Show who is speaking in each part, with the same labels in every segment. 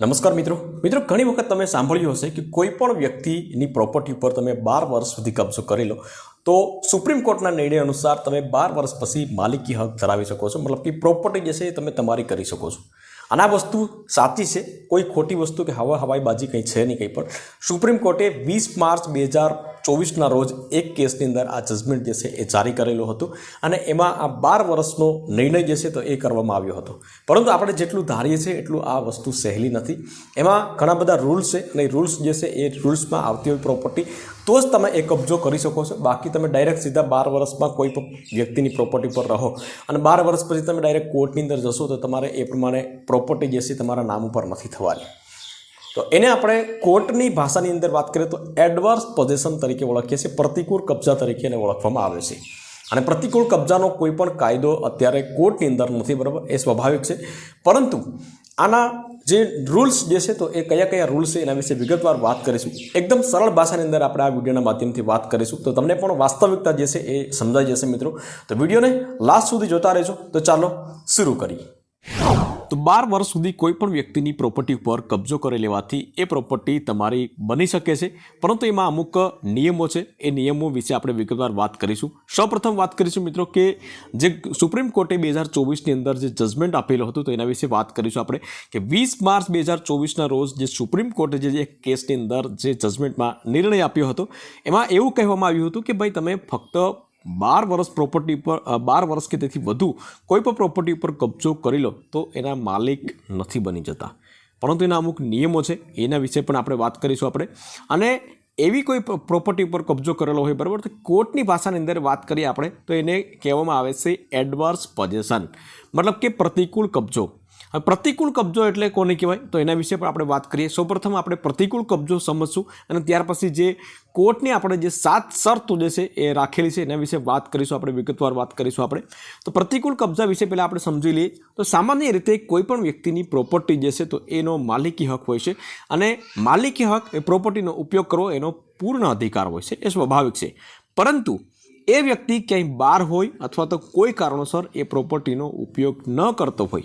Speaker 1: નમસ્કાર મિત્રો. મિત્રો, ઘણી વખત તમે સાંભળ્યું હશે કે કોઈ પણ વ્યક્તિની પ્રોપર્ટી ઉપર તમે બાર વર્ષ સુધી કબજો કરી લો, તો સુપ્રીમ કોર્ટના નિર્ણય અનુસાર તમે બાર વર્ષ પછી માલિકી હક ધરાવી શકો છો. મતલબ કે પ્રોપર્ટી જે છે એ તમે તમારી કરી શકો છો. અને આ વસ્તુ સાચી છે. કોઈ ખોટી વસ્તુ કે હવા હવાઈબાજી કંઈ છે નહીં કંઈ પણ. સુપ્રીમ કોર્ટે વીસ માર્ચ બે હજાર ચોવીસના રોજ એક કેસની અંદર આ જજમેન્ટ જે છે એ જારી કરેલું હતું અને એમાં આ બાર વર્ષનો નિર્ણય જે છે તો એ કરવામાં આવ્યો હતો. પરંતુ આપણે જેટલું ધારીએ છીએ એટલું આ વસ્તુ સહેલી નથી. એમાં ઘણા બધા રૂલ્સ છે અને રૂલ્સ જે છે એ રૂલ્સમાં આવતી હોય પ્રોપર્ટી તો જ તમે એ કબજો કરી શકો છો. બાકી તમે ડાયરેક્ટ સીધા બાર વર્ષમાં કોઈ પણ વ્યક્તિની પ્રોપર્ટી પર રહો અને બાર વર્ષ પછી તમે ડાયરેક્ટ કોર્ટની અંદર જશો તો તમારે એ પ્રમાણે પ્રોપર્ટી જે છે તમારા નામ ઉપર નથી થવાની. તો એને આપણે કોર્ટની ભાષાની અંદર વાત કરીએ તો એડવર્સ પોઝિશન તરીકે ઓળખીએ છીએ, પ્રતિકૂળ કબજા તરીકે એને ઓળખવામાં આવે છે. અને પ્રતિકૂળ કબજાનો કોઈ પણ કાયદો અત્યારે કોર્ટની અંદર નથી, બરાબર? એ સ્વાભાવિક છે. પરંતુ આના જે રૂલ્સ જે છે તો એ કયા કયા રૂલ્સ છે એના વિશે વિગતવાર વાત કરીશું. એકદમ સરળ ભાષાની અંદર આપણે આ વિડીયોના માધ્યમથી વાત કરીશું. તો તમને પણ વાસ્તવિકતા જે છે એ સમજાઈ જશે મિત્રો. તો વિડીયોને લાસ્ટ સુધી જોતા રહેજો. તો ચાલો, શરૂ કરીએ. તો બાર વર્ષ સુધી કોઈ પણ વ્યક્તિની પ્રોપર્ટી ઉપર કબજો કરી લેવાથી એ પ્રોપર્ટી તમારી બની શકે છે. પરંતુ એમાં અમુક નિયમો છે. એ નિયમો વિશે આપણે વિગતવાર વાત કરીશું. સૌપ્રથમ વાત કરીશું મિત્રો કે જે સુપ્રીમ કોર્ટે બે હજાર ચોવીસની અંદર જે જજમેન્ટ આપેલું હતું તો એના વિશે વાત કરીશું આપણે કે વીસ માર્ચ બે હજાર ચોવીસના રોજ જે સુપ્રીમ કોર્ટે જે એક કેસની અંદર જે જજમેન્ટમાં નિર્ણય આપ્યો હતો, એમાં એવું કહેવામાં આવ્યું હતું કે ભાઈ તમે ફક્ત બાર વર્ષ પ્રોપર્ટી પર બાર વર્ષ કે તેથી વધુ કોઈ પણ પ્રોપર્ટી ઉપર કબજો કરી લો, તો એના માલિક નથી બની જતા. પરંતુ એના અમુક નિયમો છે, એના વિશે પણ આપણે વાત કરીશું આપણે. અને એવી કોઈ પ્રો- પ્રોપર્ટી ઉપર કબજો કરેલો હોય, બરાબર? તો કોર્ટની ભાષાની અંદર વાત કરીએ આપણે, તો એને કહેવામાં આવે છે એડવર્સ પોઝેશન મતલબ કે પ્રતિકૂળ કબજો. હવે પ્રતિકૂળ કબજો એટલે કોને કહેવાય? તો એના વિશે પણ આપણે વાત કરીએ. સૌપ્રથમ આપણે પ્રતિકૂળ કબજો સમજશું અને ત્યાર પછી જે કોર્ટની આપણે જે સાત શરતો જે છે એ રાખેલી છે એના વિશે વાત કરીશું આપણે, વિગતવાર વાત કરીશું આપણે. તો પ્રતિકૂળ કબજા વિશે પહેલાં આપણે સમજી લઈએ. તો સામાન્ય રીતે કોઈપણ વ્યક્તિની પ્રોપર્ટી જે છે તો એનો માલિકી હક હોય છે અને માલિકી હક એ પ્રોપર્ટીનો ઉપયોગ કરવો એનો પૂર્ણ અધિકાર હોય છે. એ સ્વાભાવિક છે. પરંતુ એ વ્યક્તિ ક્યાંય બહાર હોય અથવા તો કોઈ કારણોસર એ પ્રોપર્ટીનો ઉપયોગ ન કરતો હોય.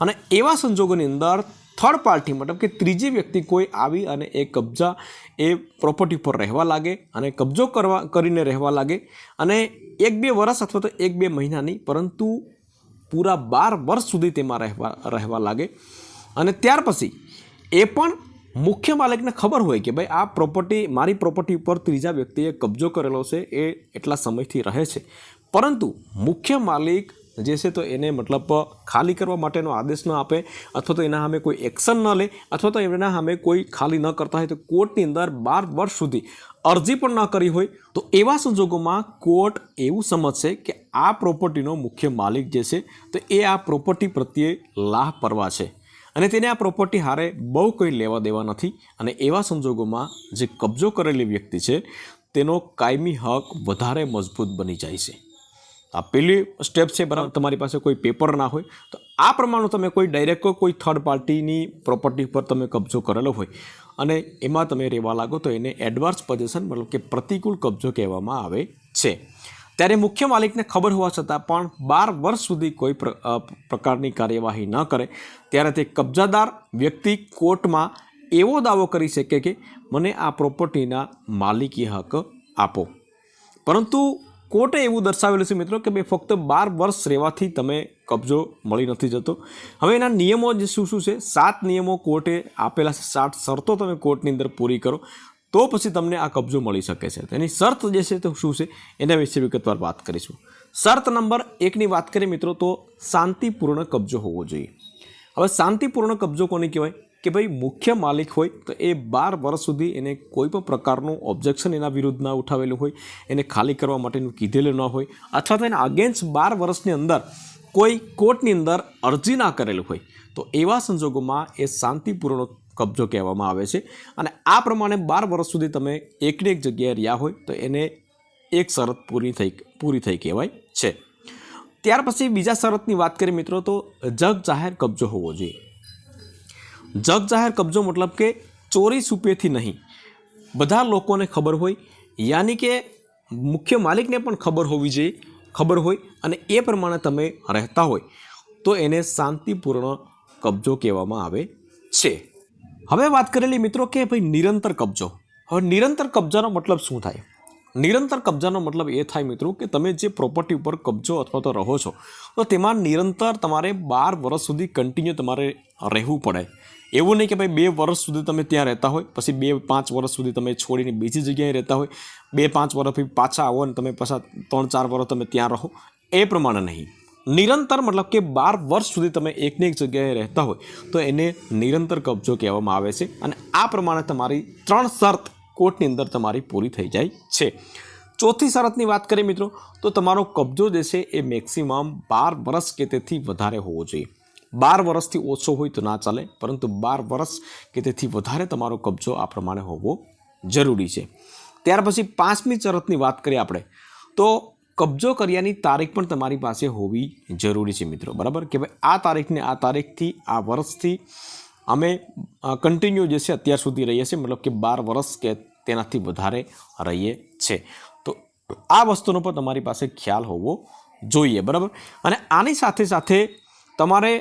Speaker 1: અને એવા સંજોગોની અંદર થર્ડ પાર્ટી મતલબ કે ત્રીજી વ્યક્તિ કોઈ આવી અને એ કબજા એ પ્રોપર્ટી પર રહેવા લાગે અને કબજો કરવા, કરીને રહેવા લાગે અને એક બે વર્ષ અથવા તો એક બે મહિનાની, પરંતુ પૂરા બાર વર્ષ સુધી તેમાં રહેવા રહેવા લાગે. અને ત્યાર પછી એ પણ મુખ્ય માલિકને ખબર હોય કે ભાઈ આ પ્રોપર્ટી મારી પ્રોપર્ટી ઉપર ત્રીજા વ્યક્તિએ કબજો કરેલો છે, એ એટલા સમયથી રહે છે. પરંતુ મુખ્ય માલિક જે છે તો એને મતલબ ખાલી કરવા માટેનો આદેશ ન આપે, અથવા તો એના સામે કોઈ એક્શન ન લે, અથવા તો એના સામે કોઈ ખાલી ન કરતા હોય તો કોર્ટની અંદર બાર વર્ષ સુધી અરજી પણ ન કરી હોય. તો એવા સંજોગોમાં કોર્ટ એવું સમજશે કે આ પ્રોપર્ટીનો મુખ્ય માલિક જે છે, તો એ આ પ્રોપર્ટી પ્રત્યે લાભ પરવા છે. અને તેને આ પ્રોપર્ટી હારે બહુ કોઈ લેવા દેવા નથી. અને એવા સંજોગોમાં જે કબજો કરેલી વ્યક્તિ છે, તેનો કાયમી હક વધારે મજબૂત બની જાય છે. આ પહેલી સ્ટેપ છે બરાબર? તમારી પાસે કોઈ પેપર ના હોય તો આ પ્રમાણે તમે કોઈ ડાયરેક્ટ કોઈ થર્ડ પાર્ટીની પ્રોપર્ટી પર તમે કબજો કરેલો હોય. અને એમાં તમે રહેવા લાગો તો એને એડવાન્સ પોઝિશન મતલબ કે પ્રતિકૂળ કબજો કહેવામાં આવે છે. ત્યારે મુખ્ય માલિકને ખબર હોવા છતાં પણ બાર વર્ષ સુધી કોઈ પ્ર- પ્રકારની કાર્યવાહી ન કરે. ત્યારે તે કબજાદાર વ્યક્તિ કોર્ટમાં એવો દાવો કરી શકે કે મને આ પ્રોપર્ટીના માલિકી હક આપો. પરંતુ કોર્ટે એવું દર્શાવેલું છે મિત્રો કે ભાઈ ફક્ત બાર વર્ષ રહેવાથી તમે કબજો મળી નથી જતો. હવે એના નિયમો જે શું શું છે? સાત નિયમો કોર્ટે આપેલા છે. સાત શરતો તમે કોર્ટની અંદર પૂરી કરો તો પછી તમને આ કબજો મળી શકે છે. તેની શરત જે છે તો શું છે? એના વિશે વિગતવાર વાત કરીશું. શરત નંબર એકની વાત કરીએ મિત્રો તો શાંતિપૂર્ણ કબજો હોવો જોઈએ. હવે શાંતિપૂર્ણ કબજો કોને કહેવાય? કે ભાઈ મુખ્ય માલિક હોય તો એ બાર વર્ષ સુધી એને કોઈ પણ પ્રકારનું ઓબ્જેક્શન એના વિરુદ્ધ ના ઉઠાવેલું હોય, એને ખાલી કરવા માટેનું કીધેલું ન હોય અથવા તો એના અગેન્સ્ટ બાર વર્ષની અંદર કોઈ કોર્ટની અંદર અરજી ના કરેલું હોય. તો એવા સંજોગોમાં એ શાંતિપૂર્ણ કબજો કહેવામાં આવે છે અને આ પ્રમાણે બાર વર્ષ સુધી તમે એકને એક જગ્યાએ રહ્યા હોય તો એને એક શરત પૂરી થઈ પૂરી થઈ કહેવાય છે. ત્યાર પછી બીજા શરતની વાત કરીએ મિત્રો તો જગ જાહેર કબજો હોવો જોઈએ. જગ જાહેર કબજો મતલબ કે ચોરી છુપેથી નહીં. બધા લોકોને ખબર હોય, યાની કે મુખ્ય માલિકને પણ ખબર હોવી જોઈએ, ખબર હોય અને એ પ્રમાણે તમે રહેતા હોય, તો એને શાંતિપૂર્ણ કબજો કહેવામાં આવે છે. હવે વાત કરેલી મિત્રો કે ભાઈ નિરંતર કબજો. હવે નિરંતર કબજાનો મતલબ શું થાય? નિરંતર કબજાનો મતલબ એ થાય મિત્રો કે તમે જે પ્રોપર્ટી ઉપર કબજો અથવા તો રહો છો, તો તેમાં નિરંતર તમારે બાર વર્ષ સુધી કન્ટિન્યુ તમારે રહેવું પડે. એવું નહીં કે ભાઈ બે વર્ષ સુધી તમે ત્યાં રહેતા હોય, પછી બે પાંચ વર્ષ સુધી તમે છોડીને બીજી જગ્યાએ રહેતા હોય, બે પાંચ વર્ષથી પાછા આવો અને તમે પાછા ત્રણ ચાર વર્ષ તમે ત્યાં રહો, એ પ્રમાણે નહીં. નિરંતર મતલબ કે બાર વર્ષ સુધી તમે એકને એક જગ્યાએ રહેતા હોય, તો એને નિરંતર કબજો કહેવામાં આવે છે અને આ પ્રમાણે તમારી ત્રણ શરત કોર્ટની અંદર તમારી પૂરી થઈ જાય છે. ચોથી શરતની વાત કરીએ મિત્રો, તો તમારો કબજો જે છે એ મેક્સિમમ બાર વર્ષ કે તેથી વધારે હોવો જોઈએ. બાર વર્ષથી ઓછો હોય તો ના ચાલે, પરંતુ બાર વર્ષ કે તેથી વધારે તમારો કબજો આ પ્રમાણે હોવો જરૂરી છે. ત્યાર પછી પાંચમી શરતની વાત કરીએ આપણે, તો કબજો કર્યાની તારીખ પણ તમારી પાસે હોવી જરૂરી છે મિત્રો, બરાબર? કે ભાઈ આ તારીખને આ તારીખથી, આ વર્ષથી અમે કન્ટિન્યુ જે છે અત્યાર સુધી રહીએ છીએ, મતલબ કે બાર વર્ષ કે તેનાથી વધારે રહીએ છે. તો આ વસ્તુનો પણ તમારી પાસે ખ્યાલ હોવો જોઈએ, બરાબર? અને આની સાથે સાથે તમારે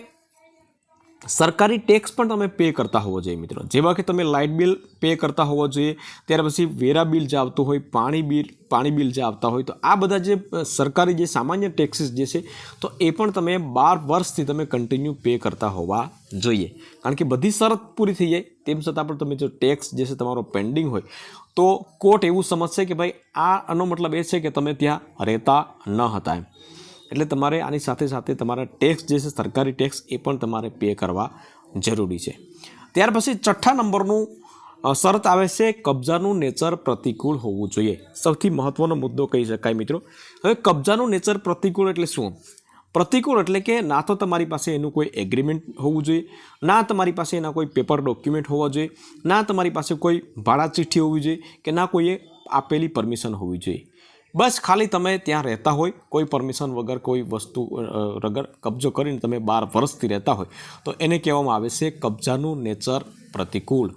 Speaker 1: સરકારી ટેક્સ પણ તમે પે કરતા હોવો જોઈએ મિત્રો. જેવા કે તમે લાઇટ બિલ પે કરતા હોવો જોઈએ, ત્યાર પછી વેરા બિલ જે આવતું હોય, પાણી બિલ પાણી બિલ જે આવતા હોય, તો આ બધા જે સરકારી જે સામાન્ય ટેક્સીસ જે છે, તો એ પણ તમે બાર વર્ષથી તમે કન્ટિન્યુ પે કરતા હોવા જોઈએ. કારણ કે બધી શરત પૂરી થઈ જાય, તેમ છતાં પણ તમે જો ટેક્સ જે છે તમારો પેન્ડિંગ હોય, તો કોર્ટ એવું સમજશે કે ભાઈ આનો મતલબ એ છે કે તમે ત્યાં રહેતા ન હતા એમ. એટલે તમારે આની સાથે સાથે તમારા ટેક્સ જે છે, સરકારી ટેક્સ એ પણ તમારે પે કરવા જરૂરી છે. ત્યાર પછી છઠ્ઠા નંબરનું શરત આવે છે કબજાનું નેચર પ્રતિકૂળ હોવું જોઈએ. સૌથી મહત્ત્વનો મુદ્દો કહી શકાય મિત્રો. હવે કબજાનું નેચર પ્રતિકૂળ એટલે શું? પ્રતિકૂળ એટલે કે ના તો તમારી પાસે એનું કોઈ એગ્રીમેન્ટ હોવું જોઈએ, ના તમારી પાસે એના કોઈ પેપર ડોક્યુમેન્ટ હોવા જોઈએ, ના તમારી પાસે કોઈ ભાડા ચિઠ્ઠી હોવી જોઈએ કે ના કોઈએ આપેલી પરમિશન હોવી જોઈએ. બસ ખાલી તમે ત્યાં રહેતા હોય, કોઈ પરમિશન વગર કોઈ વસ્તુ વગર કબજો કરીને તમે બાર વર્ષથી રહેતા હોય, તો એને કહેવામાં આવે છે કબજાનું નેચર પ્રતિકૂળ.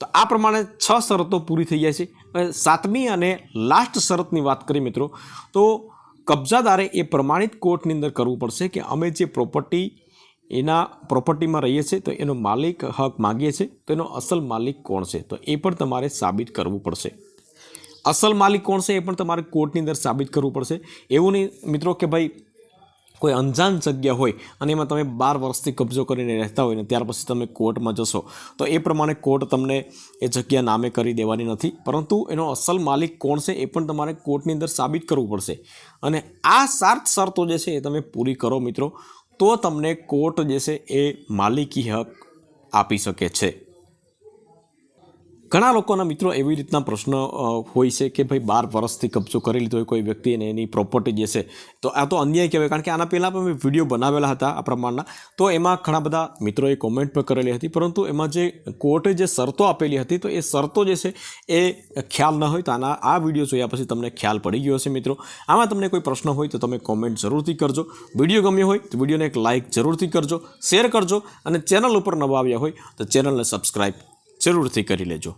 Speaker 1: તો આ પ્રમાણે છ શરતો પૂરી થઈ જાય છે. સાતમી અને લાસ્ટ શરતની વાત કરીએ મિત્રો, તો કબજાદારે એ પ્રમાણિત કોર્ટની અંદર કરવું પડશે કે અમે જે પ્રોપર્ટી એના પ્રોપર્ટીમાં રહીએ છીએ, તો એનો માલિક હક માગીએ છીએ, તો એનો અસલ માલિક કોણ છે? તો એ પણ તમારે સાબિત કરવું પડશે. અસલ માલિક કોણ છે એ પણ તમારે કોર્ટની અંદર સાબિત કરવું પડશે. એવું નહીં, મિત્રો, કે ભાઈ કોઈ અંજાન જગ્યા હોય અને એમાં તમે બાર વર્ષથી કબજો કરીને રહેતા હોય ને ત્યાર પછી તમે કોર્ટમાં જશો, તો એ પ્રમાણે કોર્ટ તમને એ જગ્યા નામે કરી દેવાની નથી. પરંતુ એનો અસલ માલિક કોણ છે એ પણ તમારે કોર્ટની અંદર સાબિત કરવું પડશે. અને આ સાત શરતો જે છે એ તમે પૂરી કરો, મિત્રો, તો તમને કોર્ટ જે છે એ માલિકી હક આપી શકે છે. ઘણા લોકોના મિત્રો એવી રીતના પ્રશ્ન હોય છે કે ભાઈ બાર વર્ષથી કબજો કરી લીધો હોય કોઈ વ્યક્તિ અને એની પ્રોપર્ટી જે છે, તો આ તો અન્યાય કહેવાય. કારણ કે આના પહેલાં પણ મેં વીડિયો બનાવેલા હતા આ પ્રમાણના. તો એમાં ઘણા બધા મિત્રોએ કોમેન્ટ પણ કરેલી હતી. પરંતુ એમાં જે કોર્ટે જે શરતો આપેલી હતી, તો એ શરતો જે છે એ ખ્યાલ ન હોય તો આના, આ વીડિયો જોયા પછી તમને ખ્યાલ પડી ગયો હશે મિત્રો. આમાં તમને કોઈ પ્રશ્ન હોય તો તમે કોમેન્ટ જરૂરથી કરજો. વીડિયો ગમ્યો હોય તો વિડીયોને એક લાઇક જરૂરથી કરજો શેર કરજો અને ચેનલ ઉપર નવા આવ્યા હોય તો ચેનલને સબસ્ક્રાઈબ જરૂરથી કરી લેજો.